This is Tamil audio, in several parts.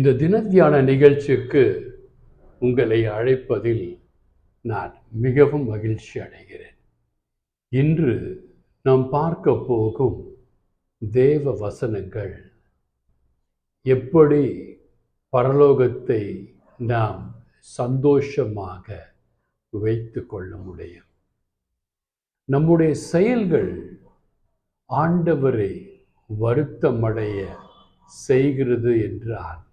இந்த தினத்தியான நிகழ்ச்சிக்கு உங்களை அழைப்பதில் நான் மிகவும் மகிழ்ச்சி அடைகிறேன். இன்று நாம் பார்க்க போகும் தேவ வசனங்கள் எப்படி பரலோகத்தை நாம் சந்தோஷமாக வைத்து கொள்ள முடியும்? நம்முடைய செயல்கள் ஆண்டவரை வருத்தமடைய செய்கிறது என்றால்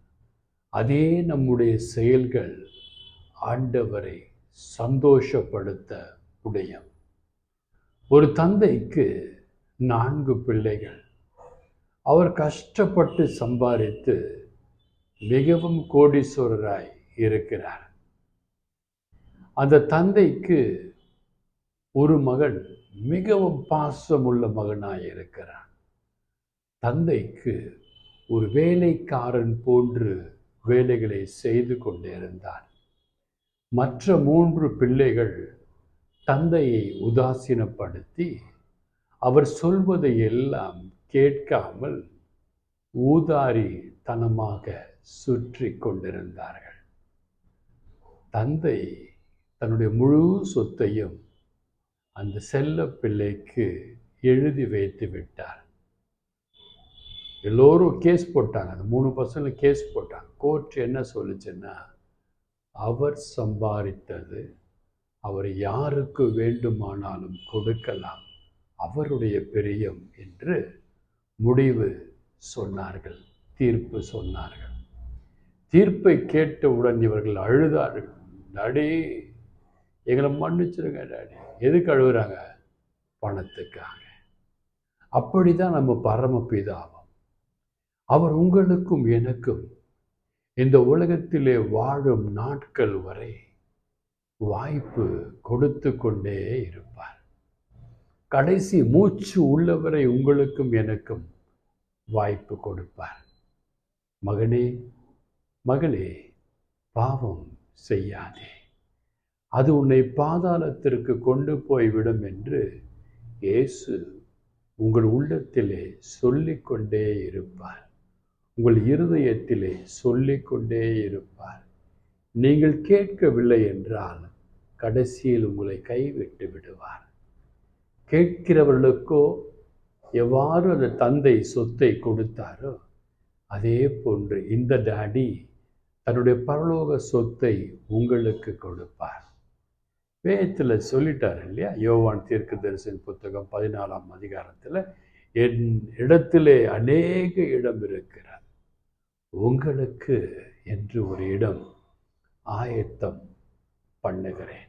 அதே நம்முடைய செயல்கள் ஆண்டவரை சந்தோஷப்படுத்த முடியும் ஒரு தந்தைக்கு நான்கு பிள்ளைகள். அவர் கஷ்டப்பட்டு சம்பாதித்து மிகவும் கோடீஸ்வரராய் இருக்கிறார். அந்த தந்தைக்கு ஒரு மகன் மிகவும் பாசமுள்ள மகனாய் இருக்கிறான். தந்தைக்கு ஒரு வேலைக்காரன் போன்று வேலைகளை செய்து கொண்டிருந்தான். மற்ற மூன்று பிள்ளைகள் தந்தையை உதாசீனப்படுத்தி அவர் சொல்வதை எல்லாம் கேட்காமல் ஊதாரி தனமாக சுற்றி கொண்டிருந்தார்கள். தந்தை தன்னுடைய முழு சொத்தையும் அந்த செல்ல பிள்ளைக்கு எழுதி வைத்து விட்டார். எல்லோரும் கேஸ் போட்டாங்க. அந்த மூணு பசங்க கேஸ் போட்டாங்க. கோர்ட் என்ன சொல்லுச்சுன்னா அவர் சம்பாதித்தது அவர் யாருக்கு வேண்டுமானாலும் கொடுக்கலாம். அவருடைய பிரியம் என்று முடிவு சொன்னார்கள். தீர்ப்பு சொன்னார்கள். தீர்ப்பை கேட்டவுடன் இவர்கள் அழுதார்கள். டாடி எங்களை மன்னிச்சிருங்க டாடி. எதுக்கு அழுகுறாங்க? பணத்துக்காக. அப்படிதான் நம்ம பரமபிதாவும் அவர் உங்களுக்கும் எனக்கும் இந்த உலகத்திலே வாழும் நாட்கள் வரை வாய்ப்பு கொடுத்து கொண்டே இருப்பார். கடைசி மூச்சு உள்ளவரை உங்களுக்கும் எனக்கும் வாய்ப்பு கொடுப்பார். மகனே மகளே பாவம் செய்யாதே. அது உன்னை பாதாளத்திற்கு கொண்டு போய்விடும் என்று இயேசு உங்கள் உள்ளத்திலே சொல்லிக்கொண்டே இருப்பார். உங்கள் இருதயத்திலே சொல்லிக்கொண்டே இருப்பார். நீங்கள் கேட்கவில்லை என்றால் கடைசியில் உங்களை கைவிட்டு விடுவார். கேட்கிறவர்களுக்கோ எவ்வாறு அந்த தந்தை சொத்தை கொடுத்தாரோ அதே போன்று இந்த டாடி தன்னுடைய பரலோக சொத்தை உங்களுக்கு கொடுப்பார். வேத்தில் சொல்லிட்டார் இல்லையா? யோவான் தீர்க்க தரிசன புத்தகம் பதினாலாம் அதிகாரத்தில் என் இடத்திலே அநேக இடம் இருக்கிறார் உங்களுக்கு என்று ஒரு இடம் ஆயத்தம் பண்ணுகிறேன்.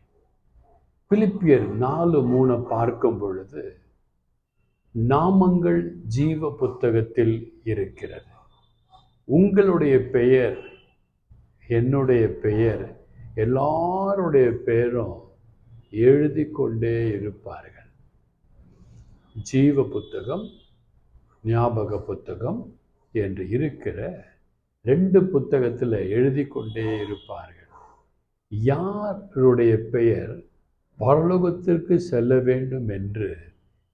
பிலிப்பியர் நாலு மூணை பார்க்கும் பொழுது நாமங்கள் ஜீவ புத்தகத்தில் இருக்கிறது. உங்களுடைய பெயர் என்னுடைய பெயர் எல்லாருடைய பெயரும் எழுதி கொண்டே இருப்பார்கள். ஜீவ புத்தகம் ஞாபக புத்தகம் என்று இருக்கிற ரெண்டு புத்தகத்தில் எழுதி கொண்டே இருப்பார்கள். யாருடைய பெயர் பரலோகத்திற்கு செல்ல வேண்டும் என்று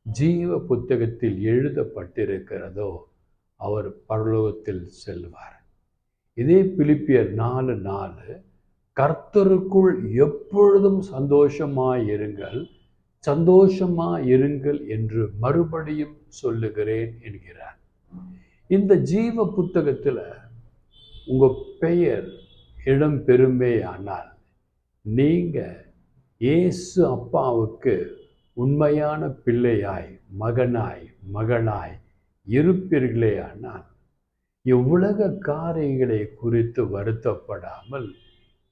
ஜீவ புத்தகத்தில் எழுதப்பட்டிருக்கிறதோ அவர் பரலோகத்தில் செல்வார். இதே பிலிப்பியர் நாலு நாலு கர்த்தருக்குள் எப்பொழுதும் சந்தோஷமாயிருங்கள் இருங்கள் இருங்கள் என்று மறுபடியும் சொல்லுகிறேன் என்கிறார். இந்த ஜீவ புத்தகத்தில் உங்கள் பெயர் இடம் பெருமையானால் ஆனால் நீங்கள் இயேசு அப்பாவுக்கு உண்மையான பிள்ளையாய் மகனாய் மகளாய் இருப்பீர்களே ஆனால் இவ்வுலக காரியங்களை குறித்து வருத்தப்படாமல்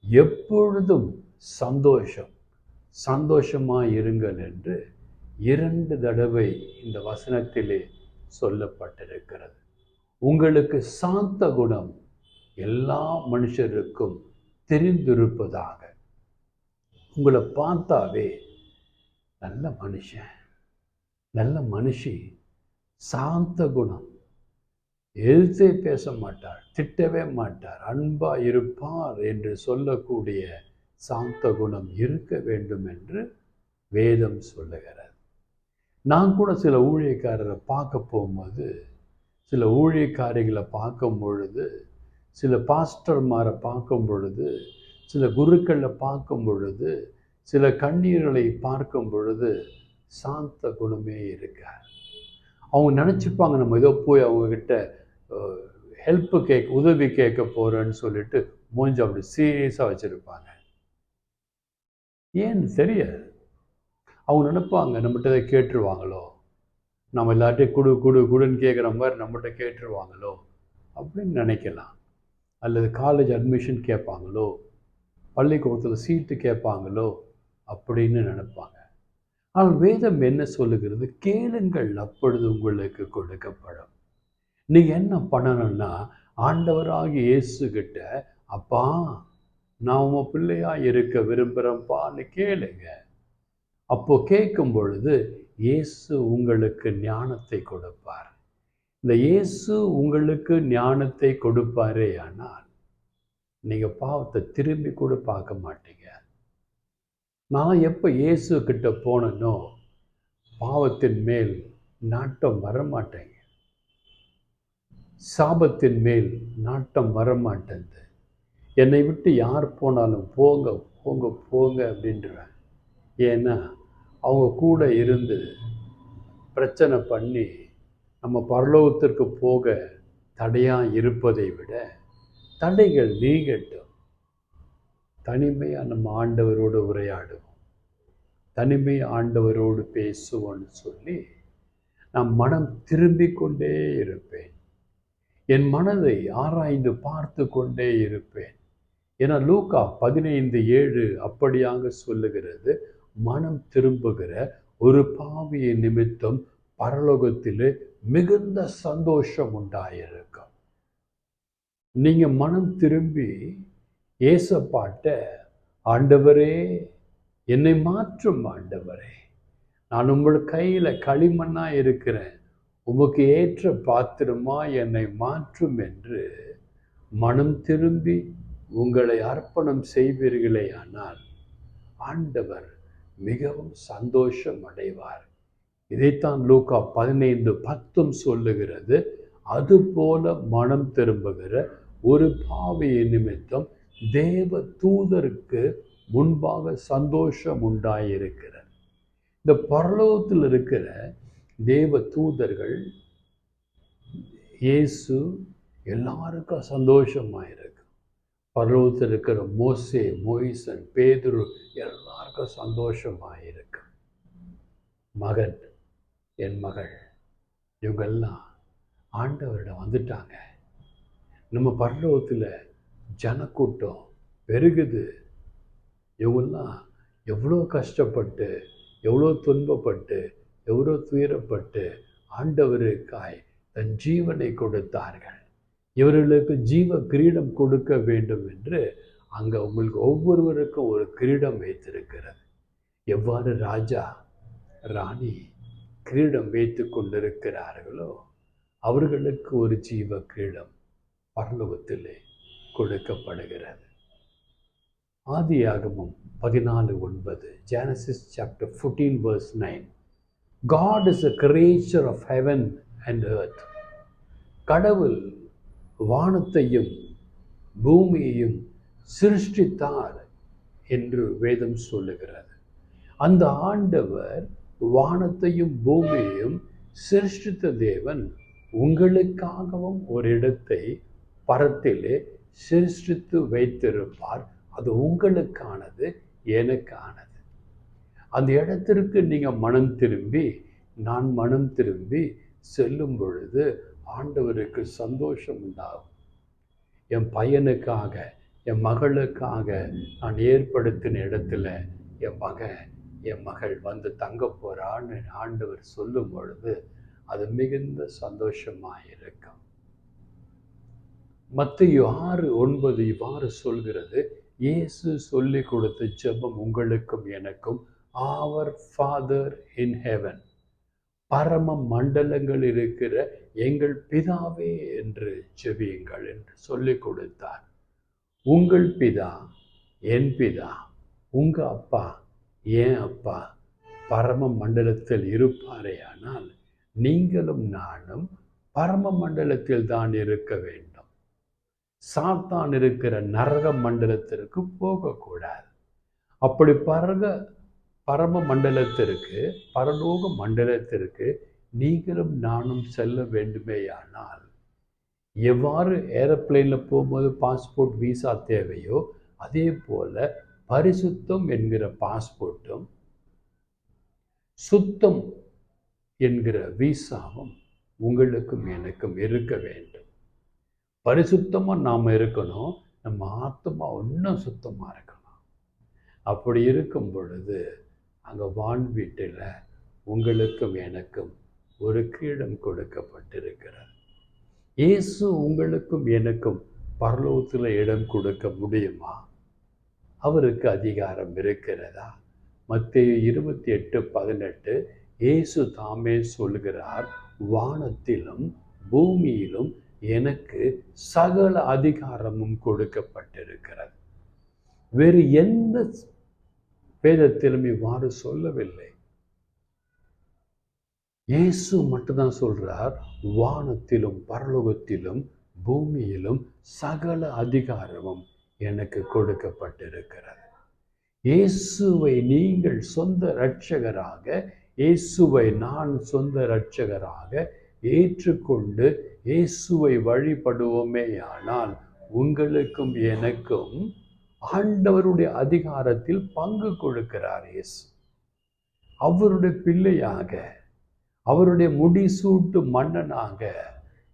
எப்பொழுதும் சந்தோஷம் சந்தோஷமாக இருங்கள் என்று இரண்டு தடவை இந்த வசனத்திலே சொல்லப்பட்டிருக்கிறது. உங்களுக்கு சாந்த குணம் எல்லா மனுஷருக்கும் தெரிந்திருப்பதாக. உங்களை பார்த்தாவே நல்ல மனுஷன் நல்ல மனுஷி சாந்த குணம். எழுத்தே பேச மாட்டார் திட்டவே மாட்டார் அன்பா இருப்பார் என்று சொல்லக்கூடிய சாந்த குணம் இருக்க வேண்டும் என்று வேதம் சொல்லுகிறது. நான் கூட சில ஊழியக்காரரை பார்க்க போகும்போது சில ஊழியக்காரிகளை பார்க்கும் பொழுது சில பாஸ்டர்மாரை பார்க்கும் பொழுது சில குருக்களை பார்க்கும் பொழுது சில கண்ணீர்களை பார்க்கும் பொழுது சாந்த குணமே இருக்கார் அவங்க நினச்சிப்பாங்க நம்ம ஏதோ போய் அவங்கக்கிட்ட ஹெல்ப்பு கேட்க உதவி கேட்க போகிறேன்னு சொல்லிட்டு மூஞ்சி அப்படி சீரியஸாக வச்சுருப்பாங்க. ஏன்னு தெரியாது. அவங்க நினைப்பாங்க நம்மகிட்ட இதை கேட்டுருவாங்களோ? நம்ம எல்லார்ட்டையும் குடு குடு குடுன்னு கேட்குற மாதிரி நம்மகிட்ட கேட்டுருவாங்களோ? அப்படின்னு நினைக்கலாம். அல்லது காலேஜ் அட்மிஷன் கேட்பாங்களோ பள்ளிக்கூடத்தில் சீட்டு கேட்பாங்களோ அப்படின்னு நினைப்பாங்க. ஆனால் வேதம் என்ன சொல்லுகிறது? கேளுங்கள் அப்பொழுது உங்களுக்கு கொடுக்கப்படும். நீங்கள் என்ன பண்ணணும்னா ஆண்டவராகி இயேசு கிட்ட அப்பா நான் உன் பிள்ளையாக இருக்க விரும்புகிறேன்ப்பான்னு கேளுங்க. அப்போ கேட்கும் பொழுது இயேசு உங்களுக்கு ஞானத்தை கொடுப்பார். இந்த இயேசு உங்களுக்கு ஞானத்தை கொடுப்பாரே ஆனால் நீங்கள் பாவத்தை திரும்பி கூட பார்க்க மாட்டீங்க. நான் எப்போ இயேசு கிட்ட போனனோ பாவத்தின் மேல் நாட்டம் வரமாட்டேங்க. சாபத்தின் மேல் நாட்டம் வரமாட்டேங்குது என்னை விட்டு யார் போனாலும் போங்க போங்க போங்க அப்படின்றேன். ஏன்னா அவங்க கூட இருந்து பிரச்சனை பண்ணி நம்ம பரலோகத்திற்கு போக தடையாக இருப்பதை விட தடைகள் நீங்கட்டும். தனிமையாக நம்ம ஆண்டவரோடு உரையாடுவோம். தனிமை ஆண்டவரோடு பேசுவோன்னு சொல்லி நான் மனம் திரும்பி கொண்டே இருப்பேன். என் மனதை ஆராய்ந்து பார்த்து கொண்டே இருப்பேன். ஏன்னா லூக்கா பதினைந்து ஏழு அப்படியாக சொல்லுகிறது மனம் திரும்புகிற ஒரு பாவியை நிமித்தம் பரலோகத்தில் மிகுந்த சந்தோஷம் உண்டாயிருக்கும். நீங்கள் மனம் திரும்பி ஏசப்பாட்ட ஆண்டவரே என்னை மாற்றும் ஆண்டவரே நான் உங்கள் கையில் களிமண்ணா இருக்கிறேன். உமக்கு ஏற்ற பாத்திரமா என்னை மாற்றும் என்று மனம் திரும்பி உங்களை அர்ப்பணம் செய்வீர்களே ஆனால் ஆண்டவர் மிகவும் சந்தோஷம் அடைவார். இதைத்தான் லூக்கா பதினைந்து பத்தும் சொல்லுகிறது. அதுபோல மனம் திரும்புகிற ஒரு பாவியை நிமித்தம் தேவ தூதருக்கு முன்பாக சந்தோஷம் உண்டாயிருக்கிறார் இந்த பரலோகத்தில் இருக்கிற தேவ தூதர்கள் இயேசு எல்லாருக்கும் சந்தோஷமாக இருக்கு இருக்கிற மோசே மொய்சன் பேதுரு எல்லாருக்கும் சந்தோஷமாக இருக்கு மகன் என் மகள் இவங்கெல்லாம் ஆண்டவரிடம் வந்துட்டாங்க. நம்ம பரலோகத்தில் ஜனக்கூட்டம் பெருகுது. இவங்கெல்லாம் எவ்வளோ கஷ்டப்பட்டு எவ்வளோ துன்பப்பட்டு எவ்வளோ துயரப்பட்டு ஆண்டவருக்காய் தன் ஜீவனை கொடுத்தார்கள். இவர்களுக்கு ஜீவ கிரீடம் கொடுக்க வேண்டும் என்று அங்கே உங்களுக்கு ஒவ்வொருவருக்கும் ஒரு கிரீடம் வைத்திருக்கிறது. எவ்வாறு ராஜா ராணி கிரீடம் வைத்து கொண்டிருக்கிறார்களோ? அவர்களுக்கு ஒரு ஜீவ கிரீடம் பரலோகத்திலே கொடுக்கப்படுகிறது. ஆதியாகமும் பதினாலு ஒன்பது Genesis chapter fourteen verse nine God is a creature of heaven and earth கடவுள் வானத்தையும் பூமியையும் சிருஷ்டித்தார் என்று வேதம் சொல்லுகிறது. அந்த ஆண்டவர் வானத்தையும் பூமியையும் சிருஷ்டித்த தேவன் உங்களுக்காகவும் ஒரு இடத்தை பரத்திலே சிருஷ்டித்து வைத்திருப்பார். அது உங்களுக்கானது எனக்கானது. அந்த இடத்திற்கு நீங்கள் மனம் திரும்பி நான் மனம் திரும்பி செல்லும் பொழுது ஆண்டவருக்கு சந்தோஷம் உண்டாகும். என் பையனுக்காக என் மகளுக்காக நான் ஏற்படுத்தின இடத்துல என் மகன் என் மகள் வந்து தங்க போகிறான்னு ஆண்டவர் சொல்லும் பொழுது அது மிகுந்த சந்தோஷமாக இருக்கும் மத்திய ஆறு ஒன்பது இவ்வாறு சொல்கிறது இயேசு சொல்லி கொடுத்த ஜெபம் உங்களுக்கும் எனக்கும். ஆவர் ஃபாதர் இன் ஹெவன் பரம மண்டலங்கள் இருக்கிற எங்கள் பிதாவே என்று ஜெபியுங்கள் என்று சொல்லிக் கொடுத்தார். உங்கள் பிதா என் பிதா உங்க அப்பா ஏன் அப்பா? பரம மண்டலத்தில் இருப்பாரே ஆனால் நீங்களும் நானும் பரம மண்டலத்தில் தான் இருக்க வேண்டும். சாத்தான் இருக்கிற நரக மண்டலத்திற்கு போகக்கூடாது. அப்படி பரக பரம மண்டலத்திற்கு பரலோக மண்டலத்திற்கு நீங்களும் நானும் செல்ல வேண்டுமேயானால் எவ்வாறு ஏரோப்ளேனில் போகும்போது பாஸ்போர்ட் விசா தேவையோ அதே போல பரிசுத்தம் என்கிற பாஸ்போர்ட்டும் சுத்தம் என்கிற விசாவும் உங்களுக்கும் எனக்கும் இருக்க வேண்டும். பரிசுத்தமாக நாம் இருக்கணும். நம்ம ஆத்மா இன்னும் சுத்தமாக இருக்கணும். அப்படி இருக்கும் பொழுது அங்கே வான் வீட்டில் உங்களுக்கும் எனக்கும் ஒரு கீழம் கொடுக்கப்பட்டிருக்கிறார் இயேசு உங்களுக்கும் எனக்கும் பரலோகத்தில் இடம் கொடுக்க முடியுமா? அவருக்கு அதிகாரம் இருக்கிறதா? மத்திய இருபத்தி எட்டு பதினெட்டு இயேசு தாமே சொல்கிறார் வானத்திலும் பூமியிலும் எனக்கு சகல அதிகாரமும் கொடுக்கப்பட்டிருக்கிறது. வேறு எந்த வேதத்திலும் இவ்வாறு சொல்லவில்லை. இயேசு மட்டும்தான் சொல்றார் வானத்திலும் பரலோகத்திலும் பூமியிலும் சகல அதிகாரமும் எனக்கு கொடுக்கப்பட்டிருக்கிறது. இயேசுவை நீங்கள் சொந்த இரட்சகராக இயேசுவை நான் சொந்த இரட்சகராக ஏற்றுக்கொண்டு இயேசுவை வழிபடுவோமே ஆனால் உங்களுக்கும் எனக்கும் ஆண்டவருடைய அதிகாரத்தில் பங்கு கொடுக்கிறார் இயேசு. அவருடைய பிள்ளையாக அவருடைய முடிசூட்டு மன்னனாக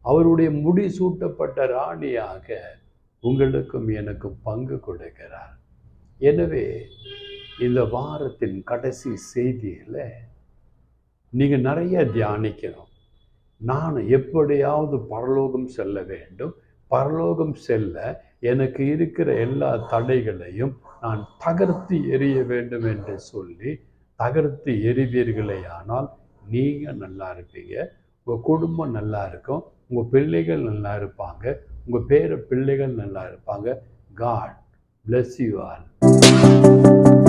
அவருடைய முடிசூட்டப்பட்ட ராணியாக உங்களுக்கும் எனக்கும் பங்கு கொடுக்கிறார். எனவே இந்த வாரத்தின் கடைசி செய்தியில் நீங்கள் நிறைய தியானிக்கணும். நான் எப்படியாவது பரலோகம் செல்ல வேண்டும். பரலோகம் செல்ல எனக்கு இருக்கிற எல்லா தடைகளையும் நான் தகர்த்து எரிய வேண்டும் என்று சொல்லி தகர்த்து எறிவீர்களே ஆனால் நீங்கள் நல்லா இருப்பீங்க. உங்கள் குடும்பம் நல்லா இருக்கும். உங்கள் பிள்ளைகள் நல்லா இருப்பாங்க. உங்கள் பேர பிள்ளைகள் நல்லா இருப்பாங்க. God bless you all